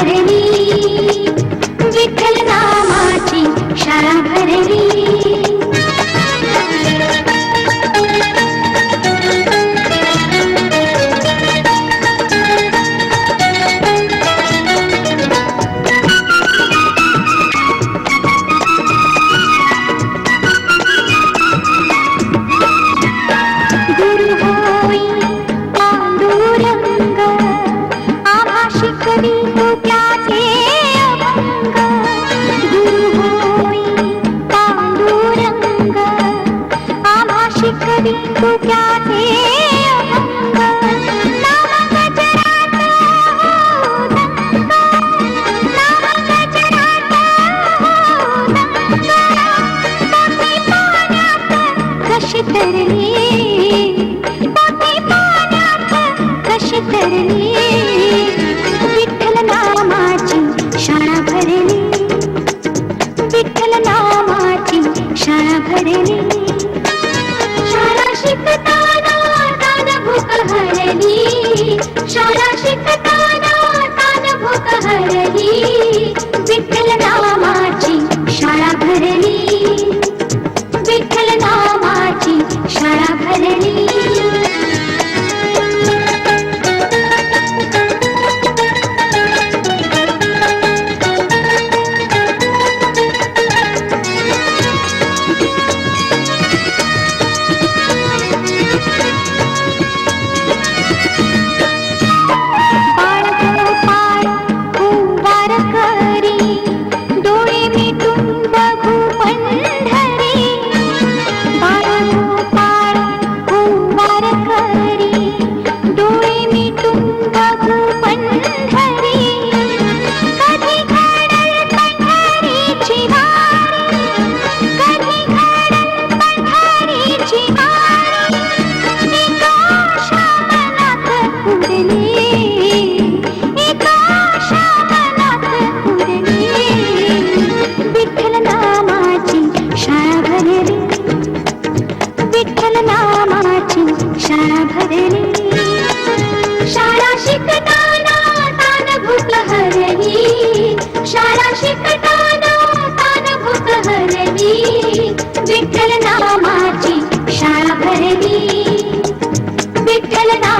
Hare तेरे लिए का शिकताना कानभूत हरली विठ्ठल नामाची शाळा भरली. विठ्ठल नाम